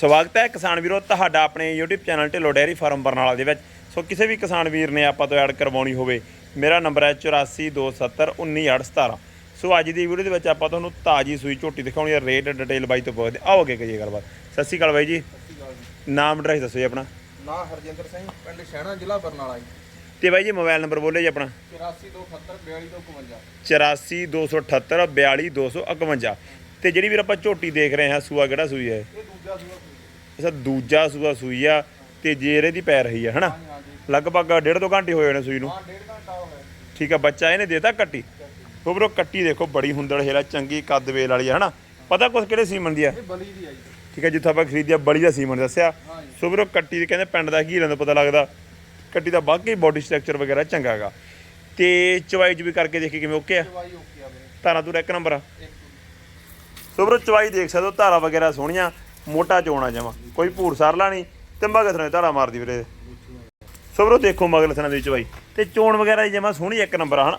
ਸਵਾਗਤ ਹੈ ਕਿਸਾਨ ਵੀਰੋ ਤੁਹਾਡਾ ਆਪਣੇ YouTube channel Dhillon dairy farm Barnala ਦੇ ਵਿੱਚ। ਸੋ ਕਿਸੇ ਵੀ ਕਿਸਾਨ ਵੀਰ ਨੇ ਆਪਾਂ ਤੋਂ ਐਡ ਕਰਵਾਉਣੀ ਹੋਵੇ ਮੇਰਾ ਨੰਬਰ ਹੈ 8427191817 ਸੋ ਅੱਜ ਦੀ ਵੀਡੀਓ ਦੇ ਵਿੱਚ ਆਪਾਂ ਤੁਹਾਨੂੰ ਤਾਜੀ ਸੂਈ ਝੋਟੀ ਦਿਖਾਉਣੀ ਹੈ ਰੇਟ ਡਿਟੇਲ ਬਾਈ ਤੋਂ ਪੁੱਛਦੇ ਆਓ ਅੱਗੇ ਕਰੀਏ ਗੱਲਬਾਤ। ਸਤਿ ਸ਼੍ਰੀ ਅਕਾਲ ਬਾਈ ਜੀ। ਨਾਮ ਐਡਰੈਸ ਦੱਸੋ ਜੀ ਆਪਣਾ। ਨਾਂ ਹਰਜਿੰਦਰ ਸਿੰਘ ਪਿੰਡ ਸ਼ਹਿਣਾ ਜ਼ਿਲ੍ਹਾ ਬਰਨਾਲਾ ਜੀ। ਤੇ ਬਾਈ ਜੀ ਮੋਬਾਈਲ ਨੰਬਰ ਬੋਲੇ ਜੀ ਆਪਣਾ। 8278 4252 8427242251 ਤੇ ਜਿਹੜੀ ਵੀਰ ਆਪਾਂ ਝੋਟੀ ਦੇਖ ਰਹੇ ਹਾਂ ਸੂਆ ਕਿਹੜਾ ਸੂਈ ਹੈ? ਇਹ ਦੂਜਾ ਸੂਆ ਅੱਛਾ ਦੂਜਾ ਸੂਆ ਸੂਈ ਆ ਤੇ ਜੇਰੇ ਦੀ ਪੈ ਰਹੀ ਆ ਹਨਾ? ਲਗਭਗ ਡੇਢ ਦੋ ਘੰਟੇ ਹੋਏ ਨੇ ਸੂਈ ਨੂੰ। ਹਾਂ ਡੇਢ ਘੰਟਾ ਹੋ ਗਿਆ। ਠੀਕ ਆ ਬੱਚਾ ਇਹਨੇ ਦੇਤਾ ਕੱਟੀ? ਉਪਰੋਂ ਕੱਟੀ ਦੇਖੋ ਬੜੀ ਹੁੰਦੜ ਹੇਲਾ ਚੰਗੀ ਕੱਦ ਵੇਲ ਵਾਲੀ ਆ ਹਨਾ? ਪਤਾ ਕੁਛ ਕਿਹੜੇ ਸੀਮਨ ਦੀ ਆ? ਇਹ ਬਲੀ ਦੀ ਆ ਜੀ। ਠੀਕ ਹੈ ਜਿੱਥੋਂ ਆਪਾਂ ਖਰੀਦਿਆ ਬੜੀ ਦਾ ਸੀਮਨ ਦੱਸਿਆ। ਹਾਂ ਜੀ। ਸੋ ਵੀਰੋ ਕੱਟੀ ਦੇ ਕਹਿੰਦੇ ਪਿੰਡ ਦਾ ਹੀਰਾਂ ਦਾ ਪਤਾ ਲੱਗਦਾ? ਕੱਟੀ ਦਾ ਬਾਕੀ ਬਾਡੀ ਸਟਰਕਚਰ ਵਗੈਰਾ ਚੰਗਾ ਹੈਗਾ। ਤੇ ਚਵਾਈ ਚ ਵੀ ਕਰਕੇ ਦੇਖੀ ਕਿਵੇਂ ਓਕੇ ਆ? ਦਵਾਈ ਓਕੇ ਆ ਧਾਰਾ ਤੂੰ ਇੱਕ ਨੰਬਰ ਆ। ਇੱਕ। ਸੋ ਵੀਰੋ ਚਵਾਈ ਦੇਖ ਸਕਦੇ ਹੋ ਧਾਰਾ ਵਗੈਰਾ ਸੋਹਣੀਆਂ। ਮੋਟਾ ਚੋਣਾ ਜਮਾ। ਕੋਈ ਭੂਰ ਸਰਲਾ ਨਹੀਂ ਤੇ ਮਗਰ ਨੇ ਧਾਰਾ ਮਾਰਦੀ ਵੀਰੇ। ਸੋ ਵੀਰੋ ਦੇਖੋ ਮਗਰ ਥਣਾ ਦੀ ਚਵਾਈ। ਤੇ ਚੋਣ ਵਗੈਰਾ ਦੀ ਜਮਾ ਸੋਹਣੀ ਇੱਕ ਨੰਬਰ ਹਨ?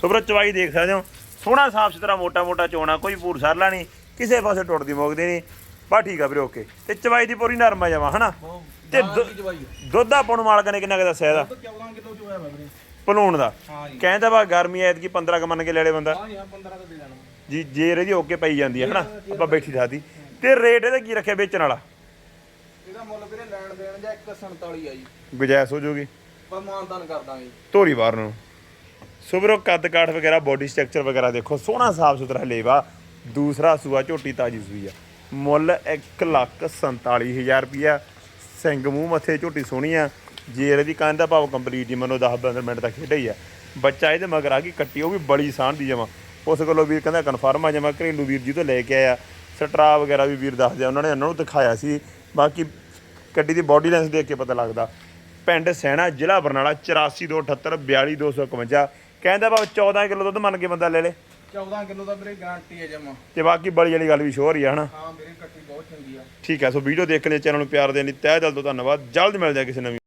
ਸੋ ਵੀਰੋ ਚਵਾਈ ਦੇਖ ਸਕਦੇ ਹੋ। ਸੋਹਣਾ ਸਾਫ਼ ਸੁਥਰਾ ਮੋਟਾ ਮੋਟਾ ਚੋਣਾ ਕੋਈ ਭੂਰ ਸਰਲਾ ਨਹੀਂ ਕਿਸੇ ਪਾਸੇ ਟੁੱਟਦੀ ਮੁੱਕਦੀ ਨਹੀਂ। ਬਾ ਠੀਕ ਆ ਵੀਰੇ ਓਕੇ। ਤੇ ਚਵਾਈ ਦੀ ਪੂਰੀ ਨਰਮ ਆ ਜਮਾ ਹਨਾ? ਤੇ ਦੁ- ਦੁੱਧ ਆਪਾਂ ਨੂੰ ਮਾਲਕ ਨੇ ਕਿੰਨਾ ਕੁ ਦੱਸਿਆ ਇਹਦਾ? 14 ਕਿਲੋ ਹੈ ਵੀਰੇ? ਭਲੂਣ ਦਾ। ਕਹਿੰਦਾ ਵਾ ਗਰਮੀ ਐਤਕੀ 15 ਕ ਮੰਨ ਕੇ ਲੈੜੇ ਬੰਦਾ। ਹਾਂ ਜੀ ਹਾਂ 15 ਦਾ ਦੇ ਦੇਣਾ ਜੀ ਜੇ ਇਹਦੀ ਓਕੇ ਪਈ ਜਾਂਦੀ ਹੈ ਹਨਾ? ਆਪਾਂ ਬੈਠੀ ਠਾਦੀ ਤੇ ਰੇਟ ਇਹਦਾ ਕੀ ਰੱਖਿਆ ਵੇਚਣ ਵਾਲਾ? ਇਹਦਾ ਮੁੱਲ ਵੀਰੇ ਲੈਣ ਦੇਣ ਜਾਂ 147 ਆ ਜੀ। ਗੁਜਾਇਸ਼ ਹੋ ਜਾਊਗੀ। ਪਰ ਮਾਨਦਾਨ ਕਰ ਦਾਂਗੇ। ਜੀ ਧੋਰੀ ਬਾਹਰ ਨੂੰ। ਸੁਬਰੋ ਕੱਦ ਕਾਠ ਵਗੈਰਾ ਬੋਡੀ ਸਟਰਕਚਰ ਵਗੈਰਾ ਦੇਖੋ ਸੋਹਣਾ ਸਾਫ਼ ਸੁਥਰਾ ਲੇਵਾ ਦੂਸਰਾ ਸੂਆ ਝੋਟੀ ਤਾਜੀ ਸੂਈ ਆ। ਮੁੱਲ 147000 ਰੁਪਿਆ ਸਿੰਘ ਮੂੰਹ ਮੱਥੇ ਝੋਟੀ ਸੋਹਣੀ ਆ। ਜੇਰ ਦੀ ਕੰਨ ਦਾ ਭਾਵ ਕੰਪਲੀਟ ਹੀ ਮੈਨੂੰ 10 15 ਮਿੰਟ ਤੱਕ ਖੇਡਿਆ ਹੀ ਆ। ਬੱਚਾ ਇਹਦੇ ਮਗਰ ਆ ਗਈ ਕੱਟੀ ਉਹ ਵੀ ਬੜੀ ਸਾਂਢ ਦੀ ਜਮਾ। ਉਸ ਕੋਲੋਂ ਵੀਰ ਕਹਿੰਦਾ ਕਨਫਰਮ ਆ ਜਮਾ ਘਰੇਲੂ ਵੀਰ ਜੀ ਤੋਂ ਲੈ ਕੇ ਆਇਆ। ਸਟਰਾ ਵਗੈਰਾ ਵੀ ਵੀਰ ਦੱਸਦੇ ਆ ਉਹਨਾਂ ਨੇ ਉਹਨਾਂ ਨੂੰ ਦਿਖਾਇਆ ਸੀ। ਬਾਕੀ ਗੱਡੀ ਦੀ ਬਾਡੀ ਲੈਂਸ ਦੇਖ ਕੇ ਪਤਾ ਲੱਗਦਾ। ਪਿੰਡ ਸੈਣਾ ਜ਼ਿਲ੍ਹਾ ਬਰਨਾਲਾ 8428 42251 ਕਹਿੰਦਾ ਬਾ 14 ਕਿਲੋ ਦੁੱਧ ਮੰਨ ਕੇ ਬੰਦਾ ਲੈ ਲੇ। 14 ਕਿਲੋ ਦਾ ਵੀਰੇ ਗਾਰੰਟੀ ਹੈ ਜਮਾ। ਤੇ ਬਾਕੀ ਬੜੀ ਵਾਲੀ ਗੱਲ ਵੀ ਸ਼ੋਰ ਹੀ ਆ ਹਨਾ? ਹਾਂ ਵੀਰੇ ਕੱਟੀ ਬਹੁਤ ਚੰਗੀ ਆ। ਠੀਕ ਹੈ ਸੋ ਵੀਡੀਓ ਦੇਖਣ ਲਈ ਚੈਨਲ ਨੂੰ ਪਿਆਰ ਦੇਣ ਲਈ ਤਹਿ ਦਿਲ ਤੋਂ ਧੰਨਵਾਦ। ਜਲਦ ਮਿਲਦੇ ਆ ਕਿਸੇ ਨਵੀਂ